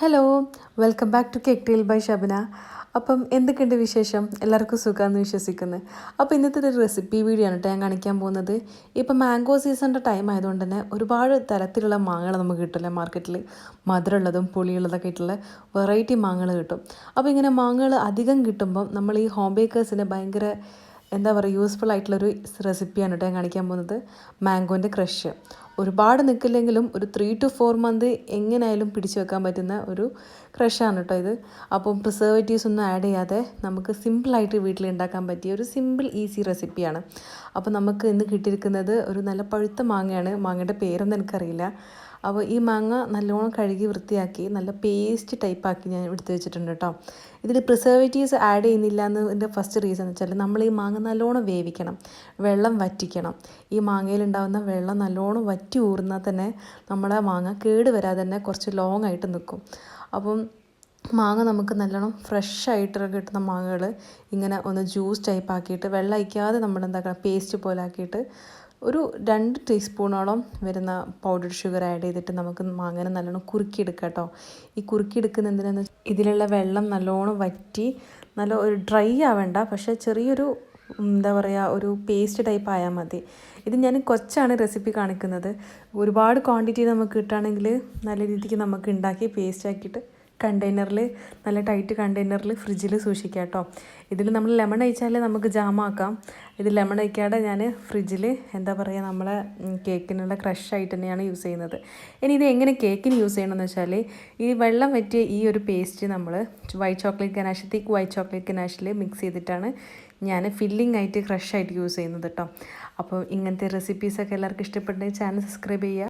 Hello welcome back to cake teal by Shabana അപ്പം എന്തൊക്കെയുണ്ട് വിശേഷം? എല്ലാവർക്കും സുഖമാണെന്ന് വിശ്വസിക്കുന്നു. അപ്പോൾ ഇന്നത്തെ ഒരു റെസിപ്പി വീഡിയോ ആണ് കേട്ടോ ഞാൻ കാണിക്കാൻ പോകുന്നത്. ഇപ്പം മാംഗോ സീസണിന്റെ ടൈം ആയതുകൊണ്ട് തന്നെ ഒരുപാട് തരത്തിലുള്ള മാങ്ങകൾ നമുക്ക് കിട്ടില്ല മാർക്കറ്റിൽ മധുരമുള്ളതും പുളിയുള്ളതൊക്കെ ആയിട്ടുള്ള വെറൈറ്റി മാങ്ങകൾ കിട്ടും. അപ്പോൾ ഇങ്ങനെ മാങ്ങകൾ അധികം കിട്ടുമ്പം നമ്മൾ ഈ ഹോം ബേക്കേഴ്സിന് ഭയങ്കര എന്താ പറയുക യൂസ്ഫുൾ ആയിട്ടുള്ളൊരു റെസിപ്പിയാണ് കേട്ടോ ഞാൻ കാണിക്കാൻ പോകുന്നത്. മാംഗോന്റെ ക്രഷ് ഒരുപാട് നിൽക്കില്ലെങ്കിലും ഒരു ത്രീ ടു ഫോർ മന്ത് എങ്ങനെയായാലും പിടിച്ചു വെക്കാൻ പറ്റുന്ന ഒരു ക്രഷാണ് കേട്ടോ ഇത്. അപ്പം പ്രിസർവേറ്റീവ്സ് ഒന്നും ആഡ് ചെയ്യാതെ നമുക്ക് സിമ്പിളായിട്ട് വീട്ടിൽ ഉണ്ടാക്കാൻ പറ്റിയ ഒരു സിമ്പിൾ ഈസി റെസിപ്പിയാണ് അപ്പോൾ നമുക്ക് ഇന്ന് കിട്ടിയിരിക്കുന്നത് ഒരു നല്ല പഴുത്ത മാങ്ങയാണ്. മാങ്ങയുടെ പേരൊന്നും എനിക്കറിയില്ല. അപ്പോൾ ഈ മാങ്ങ നല്ലോണം കഴുകി വൃത്തിയാക്കി നല്ല പേസ്റ്റ് ടൈപ്പാക്കി ഞാൻ എടുത്ത് വെച്ചിട്ടുണ്ട് കേട്ടോ. ഇതിൽ പ്രിസർവേറ്റീവ്സ് ആഡ് ചെയ്യുന്നില്ല എന്നതിന്റെ ഫസ്റ്റ് റീസൺ എന്ന് വെച്ചാൽ നമ്മൾ ഈ മാങ്ങ നല്ലോണം വേവിക്കണം വെള്ളം വറ്റിക്കണം. ഈ മാങ്ങയിലുണ്ടാകുന്ന വെള്ളം നല്ലോണം വറ്റി ഊർന്നാൽ തന്നെ നമ്മുടെ മാങ്ങ കേട് വരാതെ തന്നെ കുറച്ച് ലോങ് ആയിട്ട് നിൽക്കും. അപ്പം മാങ്ങ നമുക്ക് നല്ലോണം ഫ്രഷ് ആയിട്ട് കിട്ടുന്ന മാങ്ങകൾ ഇങ്ങനെ ഒന്ന് ജ്യൂസ് ടൈപ്പ് ആക്കിയിട്ട് വെള്ളം അയക്കാതെ നമ്മൾ എന്താക്കണം പേസ്റ്റ് പോലെ ആക്കിയിട്ട് ഒരു രണ്ട് ടീസ്പൂണോളം വരുന്ന പൗഡർഡ് ഷുഗർ ആഡ് ചെയ്തിട്ട് നമുക്ക് മാങ്ങനെ നല്ലോണം കുറുക്കിയെടുക്കാം കേട്ടോ ഈ കുറുക്കിയെടുക്കുന്ന എന്തിനാന്ന് ഇതിലുള്ള വെള്ളം നല്ലോണം വറ്റി നല്ല ഒരു ഡ്രൈ ആവേണ്ട. പക്ഷേ ചെറിയൊരു എന്താ പറയുക ഒരു പേസ്റ്റ് ടൈപ്പ് ആയാൽ മതി. ഇത് ഞാൻ കൊച്ചാണ് റെസിപ്പി കാണിക്കുന്നത്. ഒരുപാട് ക്വാണ്ടിറ്റി നമുക്ക് കിട്ടുകയാണെങ്കിൽ നല്ല രീതിക്ക് നമുക്ക് ഉണ്ടാക്കി പേസ്റ്റ് ആക്കിയിട്ട് കണ്ടെയ്നറിൽ നല്ല ടൈറ്റ് കണ്ടെയ്നറിൽ ഫ്രിഡ്ജിൽ സൂക്ഷിക്കാം കേട്ടോ. ഇതിൽ നമ്മൾ ലെമൺ അയച്ചാൽ നമുക്ക് ജാമാക്കാം. ഇത് ലെമൺ അയക്കാതെ ഞാൻ ഫ്രിഡ്ജിൽ എന്താ പറയുക നമ്മളെ കേക്കിനുള്ള ക്രഷ് ആയിട്ട് തന്നെയാണ് യൂസ് ചെയ്യുന്നത്. ഇനി ഇത് എങ്ങനെ കേക്കിന് യൂസ് ചെയ്യണമെന്ന് വെച്ചാൽ ഈ വെള്ളം വറ്റിയ ഈ ഒരു പേസ്റ്റ് നമ്മൾ white chocolate ganache thick white chocolate കനാഷിൽ mix ചെയ്തിട്ടാണ് ഞാൻ ഫില്ലിംഗ് ആയിട്ട് ക്രഷ് ആയിട്ട് യൂസ് ചെയ്യുന്നത് കേട്ടോ. അപ്പോൾ ഇങ്ങനത്തെ റെസിപ്പീസൊക്കെ എല്ലാവർക്കും ഇഷ്ടപ്പെട്ടെങ്കിൽ ചാനൽ സബ്സ്ക്രൈബ് ചെയ്യുക.